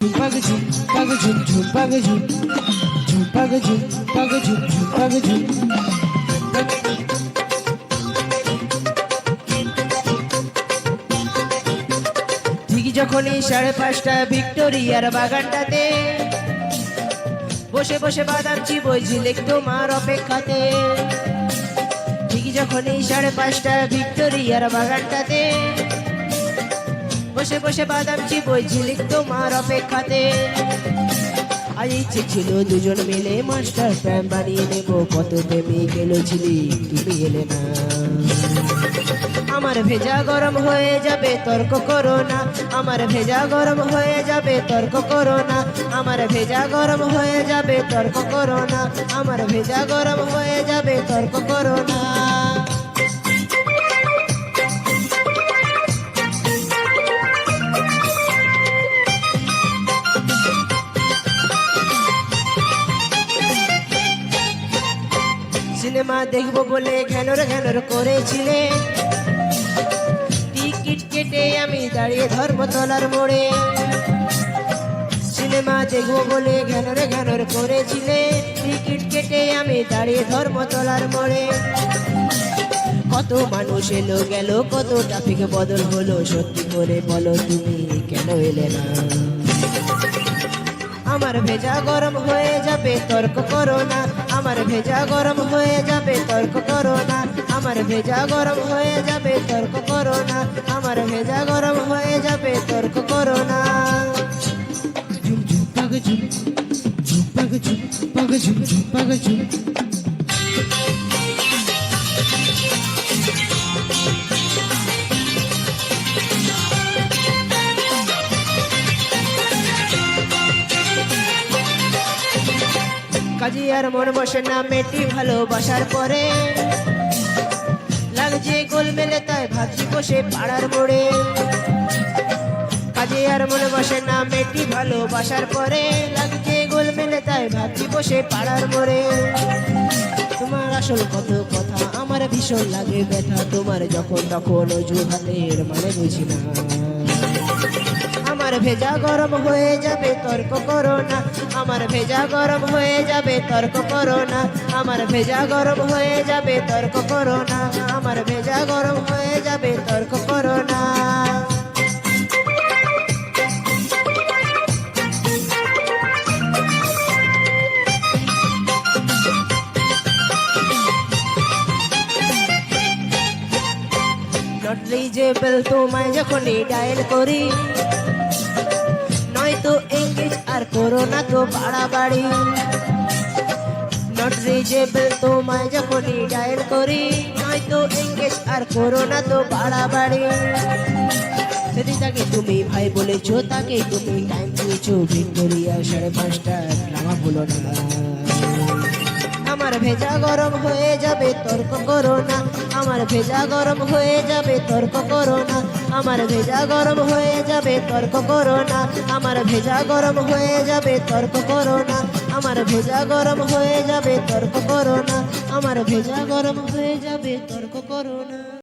ঝুম পাগ ঝুম পাগ ঠিক যখনই সাড়ে পাঁচটা ভিক্টোরিয়ার বাগানটাতে বসে বসে বাদাম চিবই ঝিলিক তোমার অপেক্ষাতে। ঠিক যখনই সাড়ে পাঁচটা ভিক্টোরিয়ার বাগানটাতে বসে বসে বাদাম চিবই ঝিলিক তোমার অপেক্ষাতে। আজ ইচ্ছে ছিল দুজন মিলে মাস্টার প্ল্যান বানিয়ে নেব, কত প্রেমিক এলো ছিলি তুমি এলে না। আমার ভেজা গরম হয়ে যাবে, তর্ক করো না। আমার ভেজা গরম হয়ে যাবে, তর্ক করো না। আমার ভেজা গরম হয়ে যাবে, তর্ক করো না। আমার ভেজা গরম হয়ে যাবে, তর্ক করো না। সিনেমা দেখব বলে ঘ্যানর ঘ্যানর করেছিলে। টিকিট কেটে আমি দাঁড়িয়ে ধর্মতলার মোড়ে। সিনেমা দেখব বলে ঘ্যানরে ঘ্যানর করেছিলে। টিকিট কেটে আমি দাঁড়িয়ে ধর্মতলার মোড়ে। কত মানুষ এলো গেল, কত ট্রাফিক বদল হলো, সত্যি করে বলো তুমি কেন এলে না? আমার ভেজা গরম হয়ে যাবে, তর্ক করো না। আমার ভেজা গরম হয়ে যাবে তর্ক করো না আমার ভেজা গরম হয়ে যাবে তর্ক করো না আমার ভেজা গরম হয়ে যাবে তর্ক করো না ঝুম ঝুম পাগ ঝুম ঝুম পাগ ঝুম পাগ ঝুম ঝুম পাগ ঝুম কাজী আর মন বসে না মেটি ভালোবাসার পরে। লাগছে গোল মেলে তাই ভাবছি বসে পাড়ার মোড়ে। কাজে আর মনে বসে না মেটি ভালোবাসার পরে। লাগছে গোল মেলে তাই ভাবছি বসে পাড়ার মোড়ে। তোমার আসল কত কথা, আমার ভীষণ লাগে ব্যথা। তোমার যখন তখন অজুহাতের মানে বুঝি না। আমার ভেজা গরম হয়ে যাবে, তর্ক করো না। আমার ভেজা গরম হয়ে যাবে, তর্ক করো না। আমার ভেজা গরম হয়ে যাবে, তর্ক করো না। রিজেবল তোমায় যখনই ডায়াল করি। নয়তো এঙ্গেজ আর করো না তো বাড়াবাড়ি। নট রিজেবল তোমায় যখনই ডায়াল করি, নয়তো এঙ্গেজ আর করো না তো বাড়াবাড়ি। যদি তাকে তুমি ভাই বলেছ, তাকে তুমি টাইম দিয়েছ ভিক্টোরিয়া সাড়ে পাঁচটা ড্রামা বলো না। আমার ভেজা গরম হয়ে যাবে, তর্ক করো না। আমার ভেজা গরম হয়ে যাবে, তর্ক করো না। আমার ভেজা গরম হয়ে যাবে, তর্ক করো না। আমার ভেজা গরম হয়ে যাবে, তর্ক করো না। আমার ভেজা গরম হয়ে যাবে, তর্ক করো না। আমার ভেজা গরম হয়ে যাবে, তর্ক করো না।